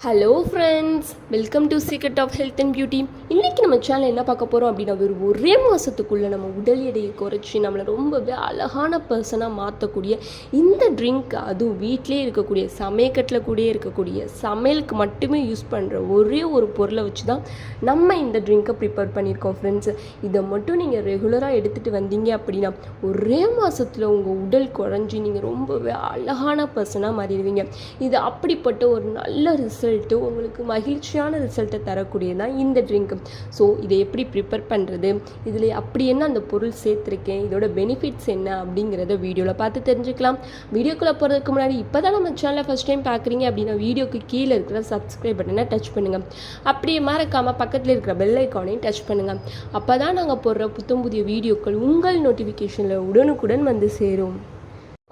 Hello friends welcome to secret of health and beauty இன்றைக்கி நம்ம channel என்ன பார்க்க போகிறோம் அப்படின்னா ஒரு ஒரே மாதத்துக்குள்ளே நம்ம உடல் எடையை குறைச்சி நம்மளை ரொம்பவே அழகான பர்சனாக மாற்றக்கூடிய இந்த ட்ரிங்க் அதுவும் வீட்டிலே இருக்கக்கூடிய சமையக்கட்டில் கூடயே இருக்கக்கூடிய சமையலுக்கு மட்டுமே யூஸ் பண்ணுற ஒரே ஒரு பொருளை வச்சு தான் நம்ம இந்த ட்ரிங்க்கை ப்ரிப்பேர் பண்ணியிருக்கோம் ஃப்ரெண்ட்ஸ் இதை மட்டும் நீங்கள் ரெகுலராக எடுத்துகிட்டு வந்தீங்க அப்படின்னா ஒரே மாதத்தில் உங்கள் உடல் குறைஞ்சி நீங்கள் ரொம்பவே அழகான பர்சனாக மாறிடுவீங்க. இது அப்படிப்பட்ட ஒரு நல்ல ரிசல்ட் ரிசல்ட்டு உங்களுக்கு மகிழ்ச்சியான ரிசல்ட்டை தரக்கூடியது தான் இந்த ட்ரிங்க் ஸோ இதை எப்படி ப்ரிப்பேர் பண்ணுறது இதில் அப்படி என்ன அந்த பொருள் சேர்த்துருக்கேன் இதோட பெனிஃபிட்ஸ் என்ன? அப்படிங்கிறத வீடியோவில் பார்த்து தெரிஞ்சுக்கலாம். வீடியோக்குள்ளே போகிறதுக்கு முன்னாடி இப்போ தான் நம்ம சேனலை ஃபஸ்ட் டைம் பார்க்குறீங்க அப்படின்னா வீடியோக்கு கீழே இருக்கிற சப்ஸ்கிரைப் பட்டனை டச் பண்ணுங்கள் அப்படியே மறக்காமல் பக்கத்தில் இருக்கிற பெல் ஐக்கானையும் டச் பண்ணுங்கள் அப்போ தான் நாங்கள் போடுற புத்தம் புதிய வீடியோக்கள் உங்கள் நோட்டிஃபிகேஷனில் உடனுக்குடன் வந்து சேரும்.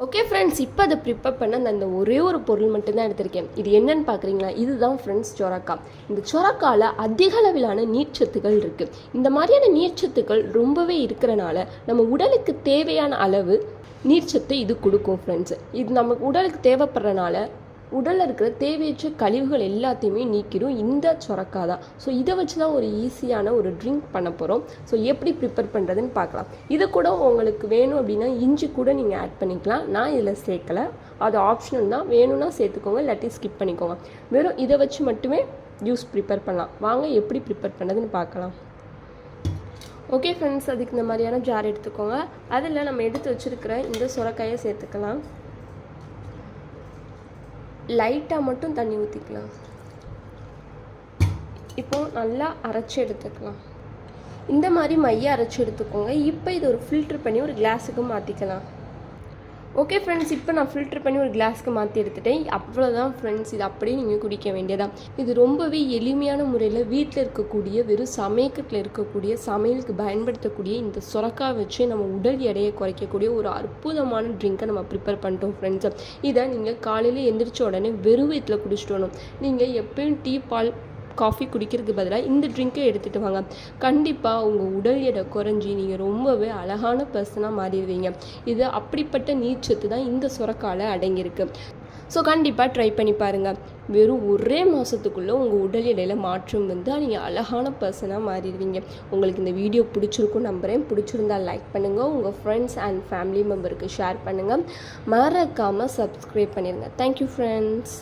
ஓகே ஃப்ரெண்ட்ஸ் இப்போ அதை ப்ரிப்பேர் பண்ண நான் அந்த ஒரே ஒரு பொருள் மட்டும்தான் எடுத்திருக்கேன். இது என்னன்னு பார்க்குறீங்களா இதுதான் ஃப்ரெண்ட்ஸ் சொரக்கா. இந்த சொரக்காவில் அதிக அளவிலான நீர்ச்சத்துக்கள் இருக்குது இந்த மாதிரியான நீர்ச்சத்துக்கள் ரொம்பவே இருக்கிறனால நம்ம உடலுக்கு தேவையான அளவு நீர்ச்சத்தை இது கொடுக்கும் ஃப்ரெண்ட்ஸ் இது நம்ம உடலுக்கு தேவைப்படுறனால உடலில் இருக்கிற தேவையற்ற கழிவுகள் எல்லாத்தையுமே நீக்கிடும் இந்த சொரக்கா தான். ஸோ இதை வச்சு தான் ஒரு ஈஸியான ஒரு ட்ரிங்க் பண்ண போகிறோம் ஸோ எப்படி ப்ரிப்பேர் பண்ணுறதுன்னு பார்க்கலாம். இது கூட உங்களுக்கு வேணும் அப்படின்னா இஞ்சி கூட நீங்கள் ஆட் பண்ணிக்கலாம். நான் இதில் சேர்க்கலை. அது ஆப்ஷனல் தான். வேணும்னா சேர்த்துக்கோங்க. இல்லாட்டி ஸ்கிப் பண்ணிக்கோங்க. வெறும் இதை வச்சு மட்டுமே ஜூஸ் ப்ரிப்பேர் பண்ணலாம். வாங்க எப்படி ப்ரிப்பேர் பண்ணுறதுன்னு பார்க்கலாம். ஓகே ஃப்ரெண்ட்ஸ் அதுக்கு இந்த மாதிரியான ஜார் எடுத்துக்கோங்க. அதில் நம்ம எடுத்து வச்சுருக்கிற இந்த சுரக்காயை சேர்த்துக்கலாம். லைட்டாக மட்டும் தண்ணி ஊற்றிக்கலாம் இப்போ நல்லா அரைச்சி எடுத்துக்கலாம். இந்த மாதிரி மைய அரைச்சி எடுத்துக்கோங்க. இப்போ இது ஒரு ஃபில்ட்ரு பண்ணி ஒரு கிளாஸுக்கு மாற்றிக்கலாம் ஓகே ஃப்ரெண்ட்ஸ் இப்போ நான் ஃபில்ட்ரு பண்ணி ஒரு கிளாஸ்க்கு மாற்றி எடுத்துட்டேன். அவ்வளோதான் ஃப்ரெண்ட்ஸ் இது அப்படியே நீங்கள் குடிக்க வேண்டியதான் இது ரொம்பவே எளிமையான முறையில் வீட்டில் இருக்கக்கூடிய வெறும் சமையக்கட்டில் இருக்கக்கூடிய சமையலுக்கு பயன்படுத்தக்கூடிய இந்த சுரக்கா வச்சு நம்ம உடல் எடையை குறைக்கக்கூடிய ஒரு அற்புதமான ட்ரிங்க்கை நம்ம ப்ரிப்பேர் பண்ணிட்டோம் ஃப்ரெண்ட்ஸ் இதை நீங்கள் காலையில் எந்திரிச்ச உடனே வெறும் வயிற்றில் குடிச்சிட்டு வரணும். நீங்கள் எப்பயும் டீ பால் காஃபி குடிக்கிறதுக்கு பதிலாக இந்த ட்ரிங்க்கை எடுத்துகிட்டு வாங்க. கண்டிப்பாக உங்கள் உடல் எடை குறைஞ்சி நீங்கள் ரொம்பவே அழகான பர்சனாக மாறிடுவீங்க. இது அப்படிப்பட்ட நீர்ச்சத்து தான் இந்த சுரக்கால அடங்கியிருக்கு. ஸோ கண்டிப்பாக ட்ரை பண்ணி பாருங்கள் வெறும் ஒரே மாதத்துக்குள்ளே உங்கள் உடல் எடையில் மாற்றம் வந்து நீங்கள் அழகான பர்சனாக மாறிடுவீங்க. உங்களுக்கு இந்த வீடியோ பிடிச்சிருக்கும் நம்புகிறேன் பிடிச்சிருந்தா லைக் பண்ணுங்கள் உங்கள் ஃப்ரெண்ட்ஸ் அண்ட் ஃபேமிலி மெம்பருக்கு ஷேர் பண்ணுங்கள் மறக்காமல் சப்ஸ்கிரைப் பண்ணிடுங்க தேங்க்யூ ஃப்ரெண்ட்ஸ்